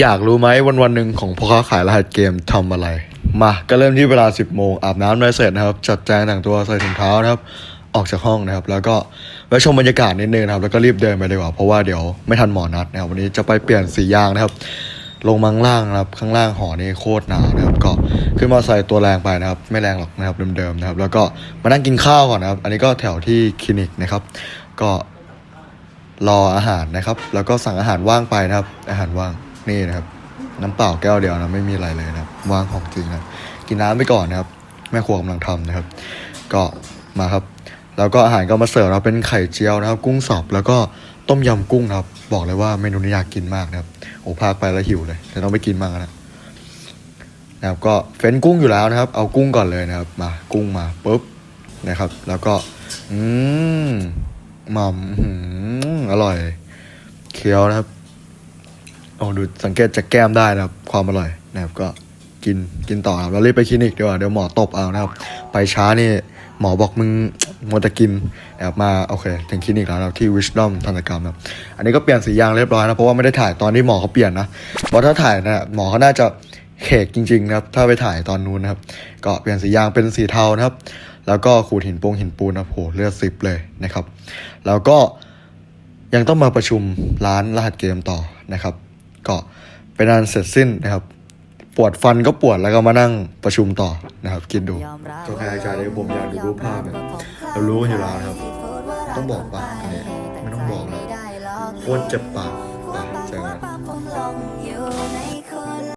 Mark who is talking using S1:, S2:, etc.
S1: อยากรู้ไหมวันวันหนึ่งของพ่อค้าขายรหัสเกมทำอะไร มาก็เริ่มที่เวลา 10 โมงอาบน้ำได้เสร็จนะครับ จัดแจงแต่งตัวใส่ถุงเท้านะครับ ออกจากห้องนะครับ แล้วก็แวะชมบรรยากาศนิดนึงนะครับ แล้วก็รีบเดินไปดีกว่า เพราะว่าเดี๋ยวไม่ทันหมอนัดนะครับ วันนี้จะไปเปลี่ยนสียางนะครับ ลงมาข้างล่างนะครับ ข้างล่างหอนี่โคตรหนาวนะครับ ก็ขึ้นมาใส่ตัวแรงไปนะครับ ไม่แรงหรอกนะครับ เดิมๆนะครับ แล้วก็มานั่งกินข้าวก่อนนะครับ อันนี้ก็แถวที่คลินิกนะครับ ก็รออาหารนะครับ แล้วก็สั่งอาหารว่างไปนะครับ อาหารว่าง นี่นะครับ น้ำเปล่าแก้วเดียวนะไม่มีอะไรเลยนะครับว่างของจริงนะกินน้ำไปก่อนนะครับ แม่ครัวกำลังทำนะครับ ก็มาครับ แล้วก็อาหารก็มาเสิร์ฟเราเป็นไข่เจียวนะครับ กุ้งสับแล้วก็ต้มยำกุ้งครับ บอกเลยว่าเมนูนี้อยากกินมากนะครับโอ้พากไปแล้วหิวเลยแต่ต้องไปกินมากนะนะครับก็เฟ้นกุ้งอยู่แล้วนะครับ เอากุ้งก่อนเลยนะครับ มากุ้งมาปุ๊บนะครับ แล้วก็ อืมหม่ำอื้อหืออร่อย เคี้ยวนะครับ โอ้ดูสังเกตจากแก้มได้นะครับความอร่อยนะครับก็กินกินต่อครับแล้วรีบไปคลินิกดีกว่าเดี๋ยวหมอตบเอานะครับ ไปช้านี่หมอบอกมึงมัวแต่กินนะครับมาโอเคถึงคลินิกแล้วนะที่ Wisdom ทันตกรรมนะครับอันนี้ก็เปลี่ยนสียางเรียบร้อยนะเพราะว่าไม่ได้ถ่ายตอนที่หมอเขาเปลี่ยนนะเพราะถ้าถ่ายนะหมอเขาน่าจะเขกจริงๆนะครับถ้าไปถ่ายตอนนู้นนะครับ ก็เปลี่ยนสียางเป็นสีเทานะครับ แล้วก็ขูดหินปูงหินปูนนะโหเลือดซิบเลยนะครับ แล้วก็ยังต้องมาประชุมร้านรหัสเกมต่อนะครับ ก็เป็นอันเสร็จสิ้นนะครับ ปวดฟันก็ปวดแล้วก็มานั่งประชุมต่อนะครับ คิดดูตัวใครชายที่ผมอยากดูรูปภาพเนี่ยเรารู้กันอยู่แล้วนะครับ ต้องบอกปากอันนี้ไม่ต้องบอกนะโคตรเจ็บปากไปเจอกัน